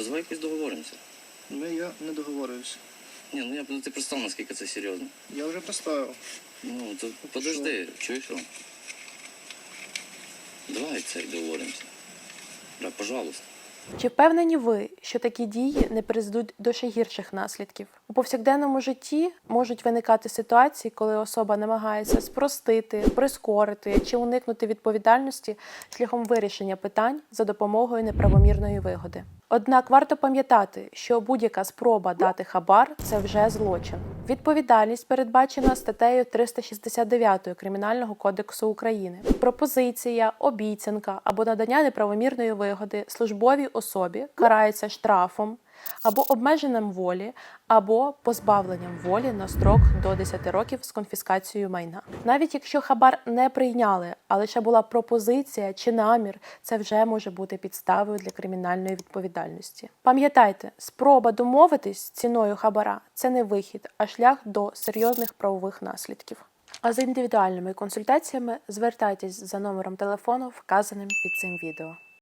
то давай якось договоримося. Ми я не договорююся. Ні, ну я ну, ти представ, наскільки це серйозно. Я вже поставив. Ну, то подожди, чуєш що? Давай це договоримося. Да, пожалуйста. Чи впевнені ви, що такі дії не призведуть до ще гірших наслідків? У повсякденному житті можуть виникати ситуації, коли особа намагається спростити, прискорити чи уникнути відповідальності шляхом вирішення питань за допомогою неправомірної вигоди. Однак варто пам'ятати, що будь-яка спроба дати хабар це вже злочин. Відповідальність передбачена статтею 369 Кримінального кодексу України. Пропозиція, обіцянка або надання неправомірної вигоди службовій особі карається штрафом або обмеженням волі, або позбавленням волі на строк до 10 років з конфіскацією майна. Навіть якщо хабар не прийняли, а лише була пропозиція чи намір, це вже може бути підставою для кримінальної відповідальності. Пам'ятайте, спроба домовитись ціною хабара це не вихід, а шлях до серйозних правових наслідків. А за індивідуальними консультаціями звертайтесь за номером телефону, вказаним під цим відео.